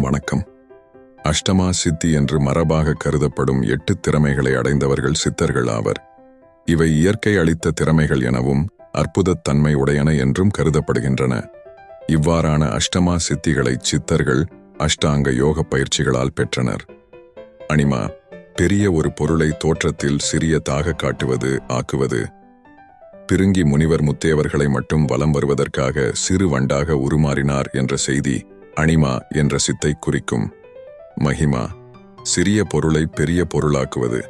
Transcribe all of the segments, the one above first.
வணக்கம். அஷ்டமா சித்தி என்று மரபாக கருதப்படும் எட்டு திறமைகளை அடைந்தவர்கள் சித்தர்கள் ஆவர். இவை இயற்கை அளித்த திறமைகள் எனவும் அற்புதத்தன்மை உடையன என்றும் கருதப்படுகின்றன. இவ்வாறான அஷ்டமா சித்திகளை சித்தர்கள் அஷ்டாங்க யோக பயிற்சிகளால் பெற்றனர். அனிமா பெரிய ஒரு பொருளை தோற்றத்தில் சிறியதாக காட்டுவது ஆக்குவது. பிருங்கி முனிவர் முத்தேவர்களை மட்டும் வலம் வருவதற்காக சிறு வண்டாக உருமாறினார் என்ற செய்தி அணிமா என்ற சித்தை குறிக்கும். மகிமா சிறிய பொருளை பெரிய பொருளாக்குவது.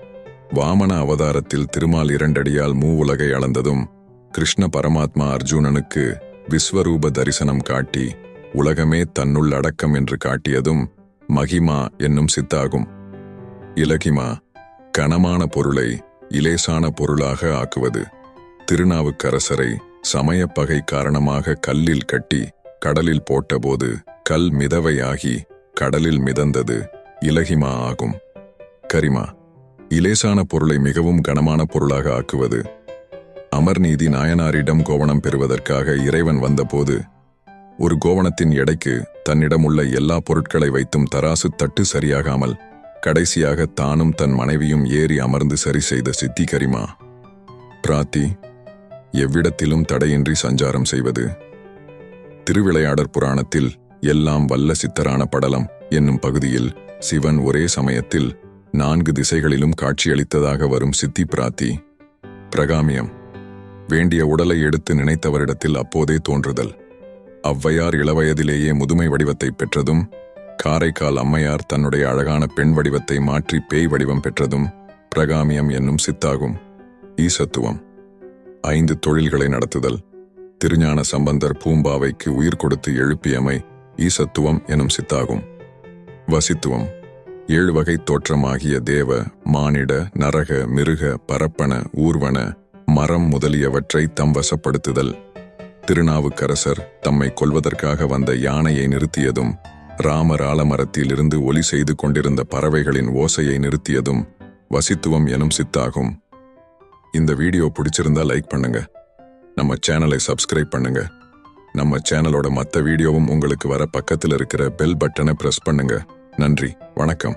வாமன அவதாரத்தில் திருமால் இரண்டடியால் மூ உலகை அளந்ததும் கிருஷ்ண பரமாத்மா அர்ஜுனனுக்கு விஸ்வரூப தரிசனம் காட்டி உலகமே தன்னுள் அடக்கம் என்று காட்டியதும் மகிமா என்னும் சித்தாகும். இலகிமா கனமான பொருளை இலேசான பொருளாக ஆக்குவது. திருநாவுக்கரசரை சமயப் பகை காரணமாக கல்லில் கட்டி கடலில் போட்டபோது கல் மிதவையாகி கடலில் மிதந்தது இலகிமா ஆகும். கரிமா இலேசான பொருளை மிகவும் கனமான பொருளாக ஆக்குவது. அமர்நீதி நாயனாரிடம் கோவணம் பெறுவதற்காக இறைவன் வந்தபோது ஒரு கோவணத்தின் எடைக்கு தன்னிடம் உள்ள எல்லா பொருட்களை வைத்தும் தராசு தட்டு சரியாகாமல் கடைசியாக தானும் தன் மனைவியும் ஏறி அமர்ந்து சரி செய்த சித்தி கரிமா பிராத்தி எவ்விடத்திலும் தடையின்றி சஞ்சாரம் செய்வது திருவிளையாடற் புராணத்தில் எல்லாம் வல்ல சித்தரான படலம் என்னும் பகுதியில் சிவன் ஒரே சமயத்தில் நான்கு திசைகளிலும் காட்சியளித்ததாக வரும் சித்தி பிராத்தி. பிரகாமியம். வேண்டிய உடலை எடுத்து நினைத்தவரிடத்தில் அப்போதே தோன்றுதல். அவ்வையார் இளவயதிலேயே முதுமை வடிவத்தை பெற்றதும் காரைக்கால் அம்மையார் தன்னுடைய அழகான பெண் வடிவத்தை மாற்றி பேய் வடிவம் பெற்றதும் பிரகாமியம் என்னும் சித்தாகும். ஈசத்துவம். ஐந்து தொழில்களை நடத்துதல். திருஞான சம்பந்தர் பூம்பாவைக்கு உயிர் கொடுத்து எழுப்பியமை ஈசத்துவம் எனும் சித்தாகும். வசித்துவம். ஏழு வகை தோற்றமாகிய தேவ மானிட நரக மிருக பரப்பன ஊர்வன மரம் முதலியவற்றை தம் வசப்படுத்துதல். திருநாவுக்கரசர் தம்மை கொல்வதற்காக வந்த யானையை நிறுத்தியதும் ராமர் ஆலமரத்திலிருந்து ஒலி செய்து கொண்டிருந்த பறவைகளின் ஓசையை நிறுத்தியதும் வசித்துவம் எனும் சித்தாகும். இந்த வீடியோ பிடிச்சிருந்தா லைக் பண்ணுங்க. நம்ம சேனலை சப்ஸ்கிரைப் பண்ணுங்க. நம்ம சேனலோட மற்ற வீடியோவும் உங்களுக்கு வர பக்கத்தில் இருக்கிற பெல் பட்டனை ப்ரெஸ் பண்ணுங்க. நன்றி. வணக்கம்.